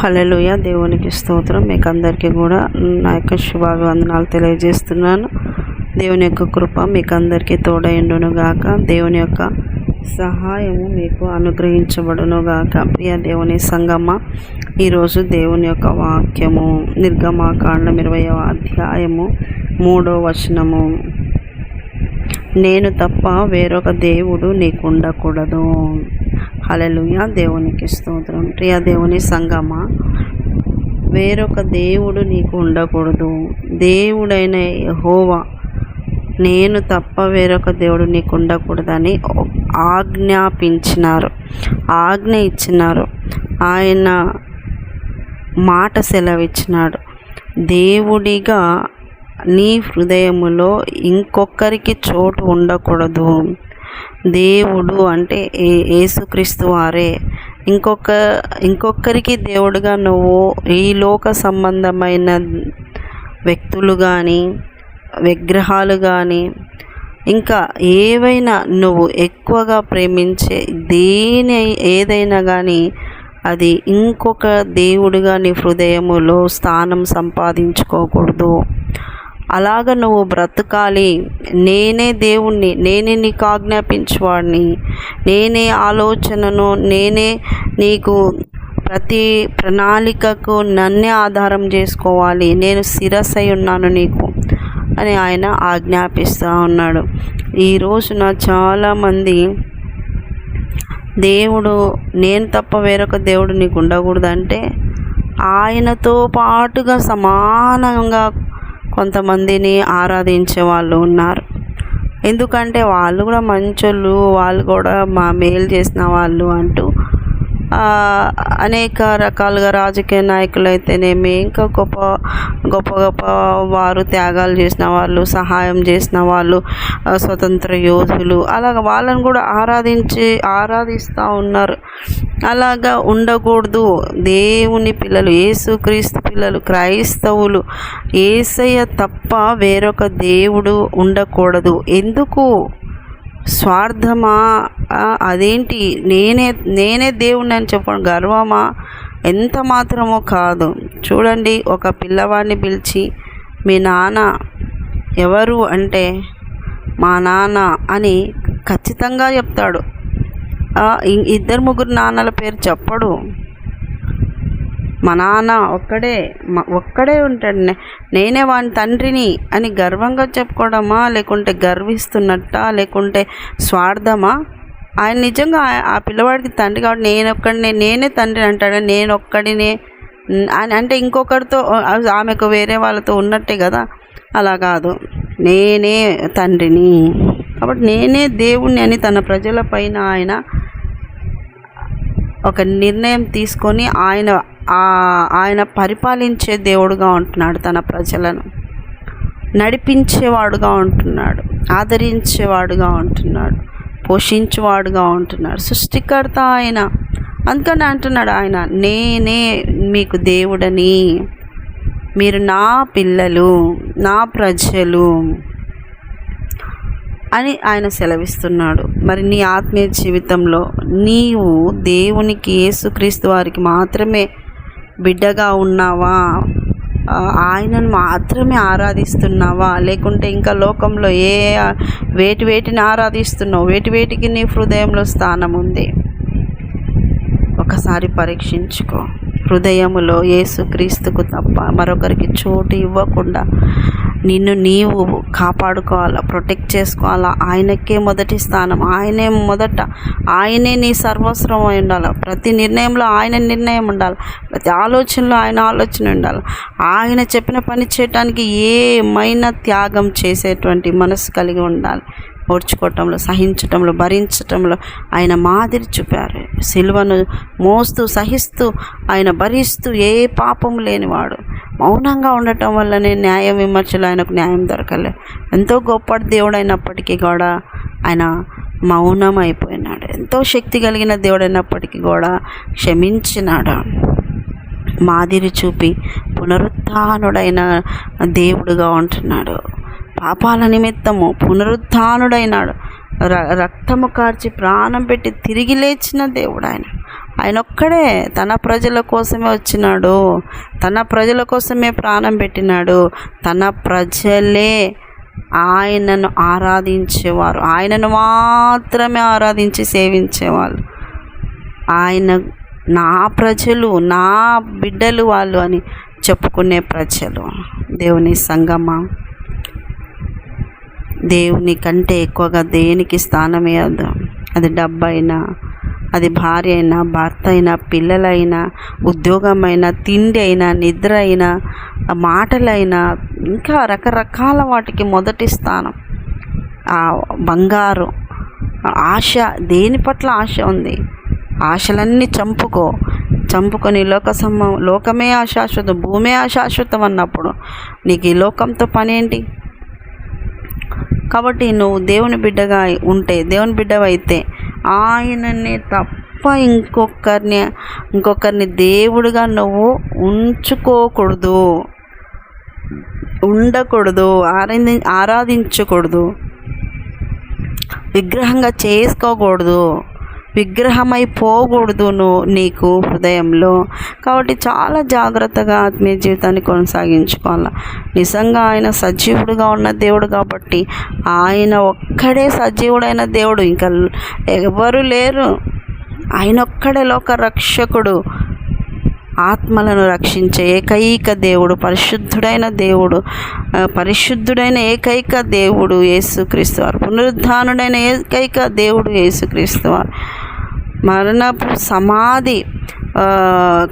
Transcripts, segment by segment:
హల్లెలూయా. దేవునికి స్తోత్రం. మీకు అందరికీ కూడా నా యొక్క శుభాభివందనాలు తెలియజేస్తున్నాను. దేవుని యొక్క కృప మీకు అందరికీ తోడైండును గాక దేవుని యొక్క సహాయము మీకు అనుగ్రహించబడును గాక ప్రియ దేవుని సంగమ ఈరోజు దేవుని యొక్క వాక్యము. నిర్గమాకాండం ఇరవయవ అధ్యాయము మూడో వచనము. నేను తప్ప వేరొక దేవుడు నీకు హలలుయ దేవునికి స్తోత్రం. ప్రియ దేవుని సంగమా వేరొక దేవుడు నీకు ఉండకూడదు. దేవుడైన యహోవా నేను తప్ప వేరొక దేవుడు నీకు ఉండకూడదని ఆజ్ఞాపించినారు. ఆజ్ఞ ఇచ్చినారు. ఆయన మాట సెలవిచ్చినాడు. దేవుడిగా నీ హృదయములో ఇంకొకరికి చోటు ఉండకూడదు. దేవుడు అంటే ఏ యేసుక్రీస్తు వారే. ఇంకొక ఇంకొకరికి దేవుడుగా నువ్వు ఈ లోక సంబంధమైన వ్యక్తులు కానీ విగ్రహాలు కానీ ఇంకా ఏవైనా నువ్వు ఎక్కువగా ప్రేమించే దేని ఏదైనా కానీ అది ఇంకొక దేవుడిగా నీ హృదయములో స్థానం సంపాదించుకోకూడదు. అలాగ నువ్వు బ్రతకాలి. నేనే దేవుణ్ణి నేనే నీకు ఆజ్ఞాపించేవాడిని. నేనే ఆలోచనను నేనే నీకు ప్రతి ప్రణాళికకు నన్నే ఆధారం చేసుకోవాలి. నేను శిరస్సై ఉన్నాను నీకు అని ఆయన ఆజ్ఞాపిస్తూ ఉన్నాడు. ఈ రోజున చాలామంది దేవుడు నేను తప్ప వేరొక దేవుడు నీకు ఉండకూడదంటే ఆయనతో పాటుగా సమానంగా కొంతమందిని ఆరాధించే వాళ్ళు ఉన్నారు. ఎందుకంటే వాళ్ళు కూడా మంచోళ్ళు వాళ్ళు కూడా మా మేలు చేసిన వాళ్ళు అంటూ అనేక రకాలుగా రాజకీయ నాయకులు అయితేనేమి ఇంకా గొప్ప గొప్ప గొప్ప వారు త్యాగాలు చేసిన వాళ్ళు సహాయం చేసిన వాళ్ళు స్వతంత్ర యోధులు అలాగ వాళ్ళని కూడా ఆరాధించి ఆరాధిస్తూ ఉన్నారు. అలాగా ఉండకూడదు. దేవుని పిల్లలు యేసుక్రీస్తు పిల్లలు క్రైస్తవులు ఏసయ్య తప్ప వేరొక దేవుడు ఉండకూడదు. ఎందుకు? స్వార్థమా? అదేంటి? నేనే నేనే దేవుణ్ణి అని చెప్పడం గర్వమా? ఎంత మాత్రమో కాదు. చూడండి ఒక పిల్లవాడిని పిలిచి మీ నాన్న ఎవరు అంటే మా నాన్న అని ఖచ్చితంగా చెప్తాడు. ఇద్దరు ముగ్గురు నాన్నల పేరు చెప్పడు. మా నాన్న ఒక్కడే ఒక్కడే ఉంటాడు. నేనే వాని తండ్రిని అని గర్వంగా చెప్పుకోవడమా? లేకుంటే గర్విస్తున్నట్ట? లేకుంటే స్వార్థమా? ఆయన నిజంగా ఆ పిల్లవాడికి తండ్రి కాబట్టి నేను ఒక్కడినే నేనే తండ్రి అంటాడు. నేను ఒక్కడినే అంటే ఇంకొకరితో ఆమెకు వేరే వాళ్ళతో ఉన్నట్టే కదా? అలా కాదు. నేనే తండ్రిని. కాబట్టి నేనే దేవుణ్ణి అని తన ప్రజల పైన ఆయన ఒక నిర్ణయం తీసుకొని ఆయన ఆయన పరిపాలించే దేవుడుగా ఉంటున్నాడు తన ప్రజలను. నడిపించేవాడుగా ఉంటున్నాడు. ఆదరించేవాడుగా ఉంటున్నాడు. పోషించేవాడుగా ఉంటున్నాడు. సృష్టికర్త ఆయన. అందుకని అంటున్నాడు ఆయన నేనే మీకు దేవుడని. మీరు నా పిల్లలు నా ప్రజలు అని ఆయన సెలవిస్తున్నాడు. మరి నీ ఆత్మీయ జీవితంలో నీవు దేవునికి యేసుక్రీస్తు వారికి మాత్రమే బిడ్డగా ఉన్నావా? ఆయనను మాత్రమే ఆరాధిస్తున్నావా? లేకుంటే ఇంకా లోకంలో ఏ వేటి వేటిని ఆరాధిస్తున్నావు? వేటి వేటికి నీ హృదయంలో స్థానం ఉంది? ఒకసారి పరీక్షించుకో. హృదయములో యేసుక్రీస్తుకు తప్ప మరొకరికి చోటు ఇవ్వకుండా నిన్ను నీవు కాపాడుకోవాలా ప్రొటెక్ట్ చేసుకోవాలా. ఆయనకే మొదటి స్థానం ఆయనే మొదట ఆయనే నీ సర్వస్వం అయి ఉండాలి. ప్రతి నిర్ణయంలో ఆయన నిర్ణయం ఉండాలి. ప్రతి ఆలోచనలో ఆయన ఆలోచన ఉండాలి. ఆయన చెప్పిన పని చేయటానికి ఏమైనా త్యాగం చేసేటువంటి మనసు కలిగి ఉండాలి. ఓర్చుకోవటంలో సహించటంలో భరించటంలో ఆయన మాదిరి చూపారు. సిలువను మోస్తూ సహిస్తూ ఆయన భరిస్తూ ఏ పాపం లేనివాడు మౌనంగా ఉండటం వల్లనే న్యాయ విమర్శలు ఆయనకు న్యాయం దొరకలే. ఎంతో గొప్ప దేవుడు అయినప్పటికీ కూడా ఆయన మౌనం అయిపోయినాడు ఎంతో శక్తి కలిగిన దేవుడైనప్పటికీ కూడా క్షమించినాడు. మాదిరి చూపి పునరుత్డైన దేవుడుగా ఉంటున్నాడు. పాపాల నిమిత్తము పునరుత్డైనాడు. ర రక్తము కార్చి ప్రాణం పెట్టి తిరిగి లేచిన దేవుడు ఆయన. ఆయన ఒక్కడే తన ప్రజల కోసమే వచ్చినాడు. తన ప్రజల కోసమే ప్రాణం పెట్టినాడు. తన ప్రజలే ఆయనను ఆరాధించేవారు. ఆయనను మాత్రమే ఆరాధించి సేవించేవాళ్ళు. ఆయన నా ప్రజలు నా బిడ్డలు వాళ్ళు అని చెప్పుకునే ప్రజలు. దేవుని సంగమా? దేవుని కంటే ఎక్కువగా దేనికి స్థానం వేయద్దు అది డబ్బైనా? అది భార్య అయినా భర్త అయినా పిల్లలైనా ఉద్యోగమైనా తిండి అయినా నిద్ర అయినా మాటలైనా ఇంకా రకరకాల వాటికి మొదటి స్థానం. ఆ బంగారు ఆశ దేని పట్ల ఆశ ఉంది? ఆశలన్నీ చంపుకో. చంపుకొని లోక సమ లోకమే అశాశ్వతం భూమే అశాశ్వతం అన్నప్పుడు నీకు ఈ లోకంతో పనేంటి? కాబట్టి నువ్వు దేవుని బిడ్డగా ఉంటే దేవుని బిడ్డవైతే ఆయననే తప్ప ఇంకొకరిని ఇంకొకరిని దేవుడిగా నువ్వు ఉంచుకోకూడదు. ఉండకూడదు ఆరాధి ఆరాధించకూడదు. విగ్రహంగా చేసుకోకూడదు. విగ్రహమైపోకూడదు నువ్వు నీకు హృదయంలో. కాబట్టి చాలా జాగ్రత్తగా ఆత్మీయ జీవితాన్ని కొనసాగించుకోవాలి. నిజంగా ఆయన సజీవుడుగా ఉన్న దేవుడు కాబట్టి ఆయన ఒక్కడే సజీవుడైన దేవుడు. ఇంకా ఎవరు లేరు. ఆయన ఒక్కడే లోక రక్షకుడు. ఆత్మలను రక్షించే ఏకైక దేవుడు పరిశుద్ధుడైన దేవుడు పరిశుద్ధుడైన ఏకైక దేవుడు యేసుక్రీస్తు వారు. పునరుద్ధానుడైన ఏకైక దేవుడు యేసుక్రీస్తు వారు. మరణపు సమాధి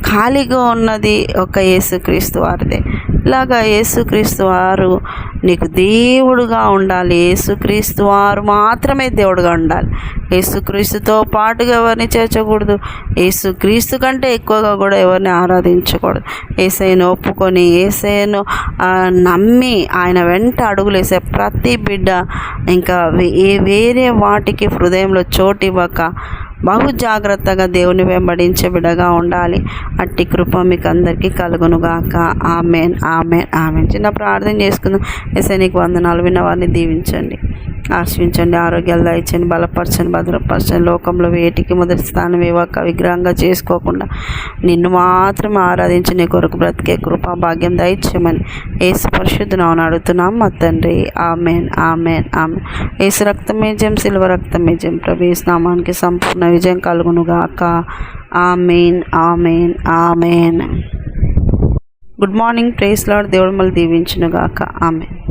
ఖాళీగా ఉన్నది ఒక యేసుక్రీస్తు వారిదే. ఇలాగా యేసుక్రీస్తు వారు నీకు దేవుడుగా ఉండాలి. యేసుక్రీస్తు వారు మాత్రమే దేవుడుగా ఉండాలి. యేసుక్రీస్తుతో పాటుగా ఎవరిని చేర్చకూడదు? యేసుక్రీస్తు కంటే ఎక్కువగా కూడా ఎవరిని ఆరాధించకూడదు. ఏసైను ఒప్పుకొని ఏసైను నమ్మి ఆయన వెంట అడుగులేసే ప్రతి బిడ్డ ఇంకా వేరే వాటికి హృదయంలో చోటు ఇవ్వక బహు జాగ్రత్తగా దేవుని వెంబడించే బిడగా ఉండాలి. అట్టి కృప మీకు అందరికీ కలుగునుగాక. Amen amen amen. చిన్న ప్రార్థన చేసుకుందాం. ఎస్ఐ నీకు వందనాలు విన్న వారిని దీవించండి. ఆశ్రయించండి ఆరోగ్యాలు దయచండి బలపరచండి భద్రపరచండి లోకంలో వేటికి మొదటి స్థానం ఇవ్వక విగ్రహంగా చేసుకోకుండా నిన్ను మాత్రం ఆరాధించి నీ కొరకు బ్రతికే కృపా భాగ్యం దయచేయమని ఏసు పరిశుద్ధునవును అడుగుతున్నాం. మా తండ్రి ఆమెన్ ఆమెన్ ఆమెన్. ఏసు రక్తమేజం శిల్వ రక్తమేజం ప్రభేస్ నామానికి సంపూర్ణ విజయం కలుగునుగాక. Amen amen amen. Good morning praise lord దేవుడు మళ్ళీ దీవించునుగాక. ఆమెన్.